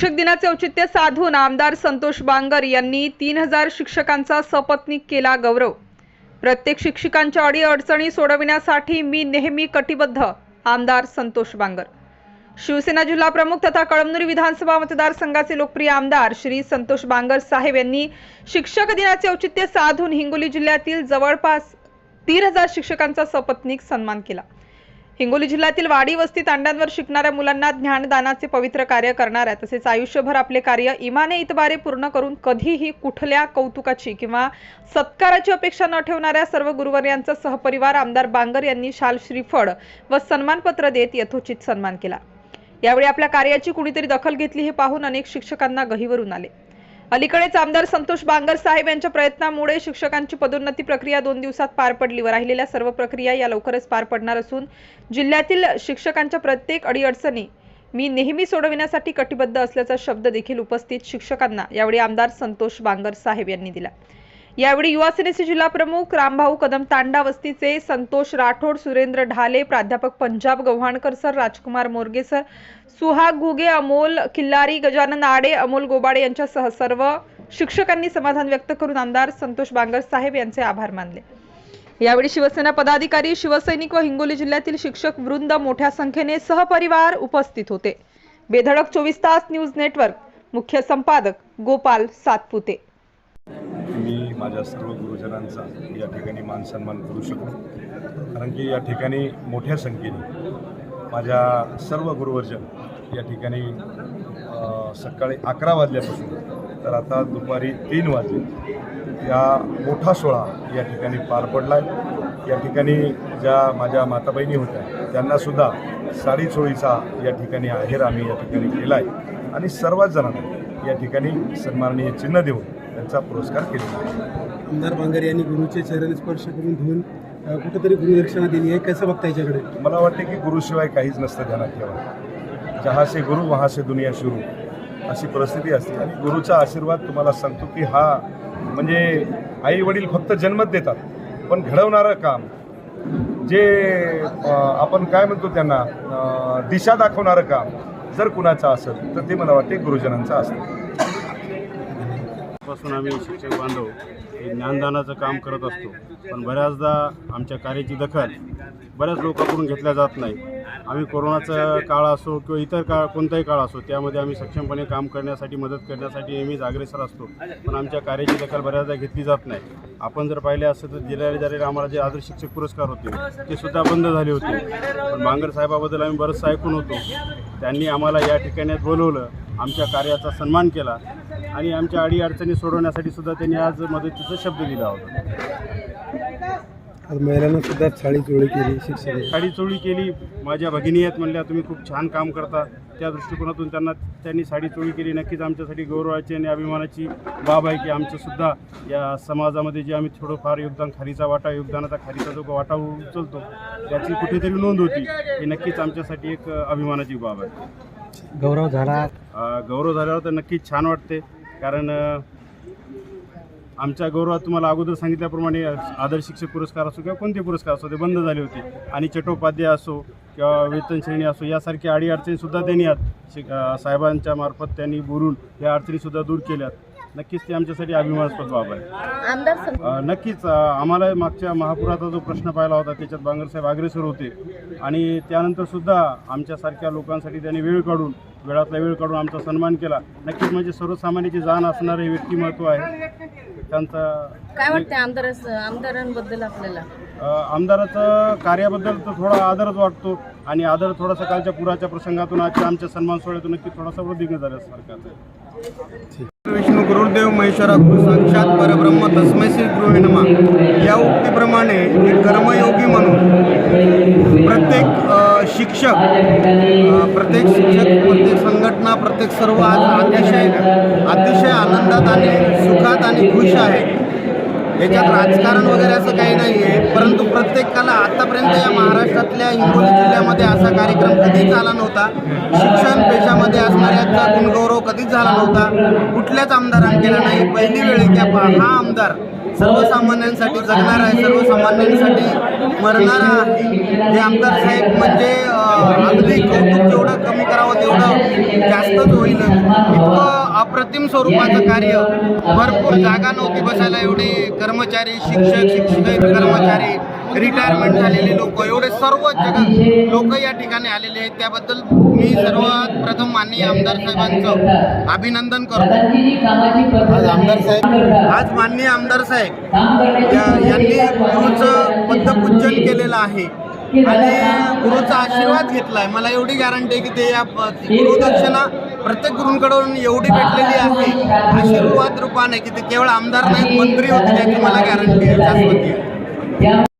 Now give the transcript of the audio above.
शिक्षक दिनाचे औचित्य साधून आमदार संतोष बांगर यांनी तीन हजार शिक्षकांचा सपत्नीक केला गौरव. प्रत्येक शिक्षकांच्या अडी अडचणी सोडविण्यासाठी मी नेहमी कटिबद्ध आमदार संतोष बांगर. शिवसेना जिल्हा प्रमुख तथा कळमनुरी विधानसभा मतदारसंघाचे लोकप्रिय आमदार श्री संतोष बांगर साहेब यांनी शिक्षक दिनाचे औचित्य साधून हिंगोली जिल्ह्यातील जवळपास तीन हजार शिक्षकांचा सपत्नीक सन्मान केला. हिंगोली जिल्ह्यातील वाडी वस्ती तांड्यांवर शिकणाऱ्या मुलांना ज्ञानदानाचे पवित्र कार्य करणाऱ्या तसेच आयुष्यभर आपले कार्य इमाने इतबारे पूर्ण करून कधीही कुठल्या कौतुकाची किंवा सत्काराची अपेक्षा न ठेवणाऱ्या सर्व गुरुवर्यांचा सहपरिवार आमदार बांगर यांनी शाल श्रीफळ व सन्मानपत्र देत यथोचित सन्मान केला. यावेळी आपल्या कार्याची कुणीतरी दखल घेतली हे पाहून अनेक शिक्षकांना गहीवरून आले. अलीकडेच आमदार संतोष बांगर साहेब यांच्या प्रयत्नामुळे शिक्षकांची पदोन्नती प्रक्रिया दोन दिवसात पार पडली. व राहिलेल्या सर्व प्रक्रिया या लवकरच पार पडणार असून जिल्ह्यातील शिक्षकांच्या प्रत्येक अडीअडचणी मी नेहमी सोडविण्यासाठी कटिबद्ध असल्याचा शब्द देखील उपस्थित शिक्षकांना यावेळी आमदार संतोष बांगर साहेब यांनी दिला. यावेळी युवा सेनेचे जिल्हा प्रमुख रामभाऊ कदम तांडा वस्तीचे संतोष राठोड सुरेंद्र ढाले प्राध्यापक पंजाब गव्हाणकर सर राजकुमार मोरगे सर सुहाग घुगे अमोल किल्लारी गजानन आडे अमोल गोबाडे यांच्यासह सर्व शिक्षकांनी समाधान व्यक्त करून आमदार संतोष बांगर साहेब यांचे आभार मानले. यावेळी शिवसेना पदाधिकारी शिवसैनिक व हिंगोली जिल्ह्यातील शिक्षक वृंद मोठ्या संख्येने सहपरिवार उपस्थित होते. बेधडक चोवीस तास न्यूज नेटवर्क. मुख्य संपादक गोपाल सातपुते. मी माझ्या सर्व गुरुजनांचा या ठिकाणी मान सन्मान करू शकतो. कारण की या ठिकाणी मोठ्या संख्येने माझ्या सर्व गुरुवर्जन या ठिकाणी सकाळी अकरा वाजल्यापासून तर आता दुपारी तीन वाजले. या मोठा सोहळा या ठिकाणी पार पडला आहे या ठिकाणी ज्या माझ्या माताबहिणी होत्या त्यांनासुद्धा साडी चोळीचा या ठिकाणी आहेर आम्ही या ठिकाणी केला आहे आणि सर्वच जणांना या ठिकाणी सन्माननीय चिन्ह देऊन त्यांचा पुरस्कार केलेला आहे. आमदार बांगर यांनी गुरुचे चरण स्पर्श करून धुवून कुठेतरी गुरुदक्षिणा दिली आहे. कसं बघता याच्याकडे? मला वाटते की गुरुशिवाय काहीच नसतं ध्यानात ठेवा जहा से गुरु वहाँ से दुनिया सुरू अशी परिस्थिती असते. आणि गुरुचा आशीर्वाद तुम्हाला सांगतो की हा म्हणजे आई वडील फक्त जन्मच देतात पण घडवणारं काम जे आपण काय म्हणतो त्यांना दिशा दाखवणारं काम जर कुणाचं असेल तर ते मला वाटते गुरुजनांचं असतं. पासून आम्ही शिक्षक बांधव हे ज्ञानदानाचं काम करत असतो. पण बऱ्याचदा आमच्या कार्याची दखल बऱ्याच लोकांकडून घेतल्या जात नाही. आम्ही कोरोनाचा काळ असो किंवा इतर काळ कोणताही काळ असो त्यामध्ये आम्ही सक्षमपणे काम करण्यासाठी मदत करण्यासाठी नेहमीच अग्रेसर असतो. पण आमच्या कार्याची दखल बऱ्याचदा घेतली जात नाही. आपण जर पाहिले असतं तर दिल्या झालेले आम्हाला जे आदर्श शिक्षक पुरस्कार होते ते सुद्धा बंद झाले होते. पण बांगर साहेबाबद्दल आम्ही बरंचसं ऐकून होतो. त्यांनी आम्हाला या ठिकाणी बोलवलं. आमच्या कार्याचा सन्मान केला आणि आमच्या अडीअडचणी सोडवण्यासाठी सुद्धा त्यांनी आज मदतीचा शब्द दिला होता. आज महिलांना सुद्धा साडी चोळी केली शिक्षक साडी चोळी केली. माझ्या भगिनी आहेत म्हणल्या तुम्ही खूप छान काम करता. त्या दृष्टिकोनातून त्यांना त्यांनी साडी चोळी केली. नक्कीच आमच्यासाठी गौरवाची आणि अभिमानाची बाब आहे की आमचंसुद्धा या समाजामध्ये जे आम्ही थोडंफार योगदान खारीचा वाटा योगदानाचा खारीचा जो वाटा उचलतो त्याची कुठेतरी नोंद होती. ही नक्कीच आमच्यासाठी एक अभिमानाची बाब आहे. गौरव झाला. गौरव झाल्यावर तर नक्कीच छान वाटते. कारण आमच्या गौरवात तुम्हाला अगोदर सांगितल्याप्रमाणे आदर्श शिक्षक पुरस्कार असो किंवा कोणते पुरस्कार असो ते बंद झाले होते. आणि चटोपाध्याय असो किंवा वेतनश्रेणी असो यासारखी अडी अडचणीसुद्धा त्यांनी आज शिक साहेबांच्या मार्फत त्यांनी बोलून या अडचणीसुद्धा दूर केल्यात. नक्कीच ते आमच्यासाठी अभिमानास्पद बाब आहे. नक्कीच आम्हाला मागच्या महापुराचा जो प्रश्न पाहिला होता त्याच्यात बांगरसाहेब अग्रेसर होते. आणि त्यानंतर सुद्धा आमच्यासारख्या लोकांसाठी त्यांनी वेळ काढून वेळातला वेळ काढून आमचा सन्मान केला. नक्कीच म्हणजे सर्वसामान्याची जाण असणारे व्यक्तिमत्व आहे. त्यांचा काय वाटतंय आमदार आमदारांबद्दल आपल्याला? आमदाराचं कार्याबद्दल तर थोडा आदरच वाटतो. आणि आदर थोडासा कालच्या पुराच्या प्रसंगातून आजच्या आमच्या सन्मान सोहळ्यातून नक्की थोडासा वृद्धी झाल्यासारखा आहे. विष्णू गुरुदेव महेश्वरा गुरु साक्षात परब्रह्म तस्मै श्री गृहे नमा. या उक्तीप्रमाणे एक कर्मयोगी म्हणून प्रत्येक शिक्षक प्रत्येक शिक्षक प्रत्येक संघटना प्रत्येक सर्व आज अतिशय अतिशय आनंदात आणि सुखात आणि खुश आहे. याच्यात राजकारण वगैरे असं काही नाही आहे परंतु प्रत्येकाला आतापर्यंत या महाराष्ट्रातल्या हिंगोली जिल्ह्यामध्ये असा कार्यक्रम कधीच आला नव्हता. शिक्षण पेशामध्ये असणाऱ्या गुणगौरव कधीच झाला नव्हता. कुठल्याच आमदारांनी केला नाही. पहिली वेळ की हा आमदार सर्वसामान्यांसाठी जगणार आहे. सर्वसामान्यांसाठी मरणारा आहे. हे आमदार साहेब म्हणजे अगदी कौतुक जेवढं कमी करावं तेवढं जास्तच होईल. इतकं अप्रतिम स्वरूपाचं कार्य. भरपूर जागा नव्हती बसायला एवढे कर्मचारी शिक्षक शिक्षक कर्मचारी. रिटायरमेंट झालेले लोक एवढे सर्व जग लोक या ठिकाणी आलेले आहेत त्याबद्दल मी सर्वात प्रथम माननीय आमदार साहेबांचं अभिनंदन करतो आज आमदार साहेब आज माननीय आमदार साहेब या- यांनी गुरुचं पद्मपूजन केलेलं आहे आणि गुरुचा आशीर्वाद घेतलाय मला एवढी गॅरंटी आहे की ते या गुरुदक्षिणा प्रत्येक गुरूंकडून एवढी भेटलेली आहे आशीर्वाद रूपाने की ते केवळ आमदार नाहीत मंत्री होते त्याची मला गॅरंटी आहे